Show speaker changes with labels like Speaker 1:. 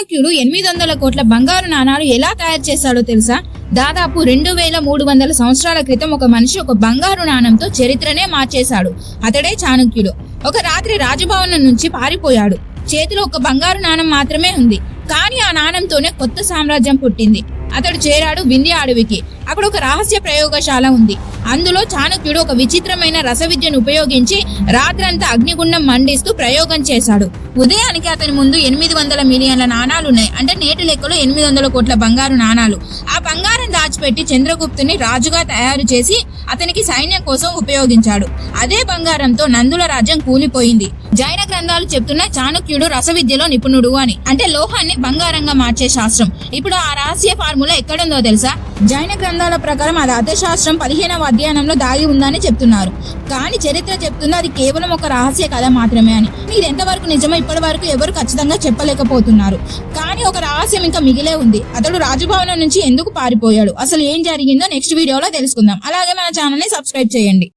Speaker 1: చాణక్యుడు ఎనిమిది వందల కోట్ల బంగారు నాణాలు ఎలా తయారు చేశాడో తెలుసా? దాదాపు రెండు వేల మూడు వందల సంవత్సరాల క్రితం ఒక మనిషి ఒక బంగారు నాణంతో చరిత్రనే మార్చేశాడు. అతడే చాణక్యుడు. ఒక రాత్రి రాజభవనం నుంచి పారిపోయాడు. చేతిలో ఒక బంగారు నాణం మాత్రమే ఉంది. ఆ నాణంతోనే కొత్త సామ్రాజ్యం పుట్టింది. అతడు చేరాడు వింధ్య అడవికి. అక్కడ ఒక రహస్య ప్రయోగశాల ఉంది. అందులో చాణక్యుడు ఒక విచిత్రమైన రస విద్యను ఉపయోగించి రాత్రంతా అగ్నిగుండం మండిస్తూ ప్రయోగం చేశాడు. ఉదయానికి అతని ముందు ఎనిమిది వందల మిలియన్ల నాణాలు ఉన్నాయి. అంటే నేటి లెక్కలో ఎనిమిది వందల కోట్ల బంగారు నాణాలు. ఆ బంగారం దాచిపెట్టి చంద్రగుప్తుని రాజుగా తయారు చేసి అతనికి సైన్యం కోసం ఉపయోగించాడు. అదే బంగారంతో నందుల రాజ్యం కూలిపోయింది. జైన గ్రంథాలు చెప్తున్న చాణక్యుడు రసవిద్యలో నిపుణుడు అని. అంటే లోహాన్ని బంగారంగా మార్చే శాస్త్రం. ఇప్పుడు ఆ రహస్య ఫార్ములా ఎక్కడుందో తెలుసా? జైన గ్రంథాల ప్రకారం అది అర్థశాస్త్రం పదిహేనవ అధ్యయనంలో దాగి ఉందని చెప్తున్నారు. కానీ చరిత్ర చెప్తుంది అది కేవలం ఒక రహస్య కథ మాత్రమే అని. ఇది ఎంతవరకు నిజమో ఇప్పటి వరకు ఎవరు ఖచ్చితంగా చెప్పలేకపోతున్నారు. కానీ ఒక రహస్యం ఇంకా మిగిలే ఉంది. అతడు రాజభవనం నుంచి ఎందుకు పారిపోయాడు? అసలు ఏం జరిగిందో నెక్స్ట్ వీడియోలో తెలుసుకుందాం. అలాగే మన ఛానల్ని సబ్స్క్రైబ్ చేయండి.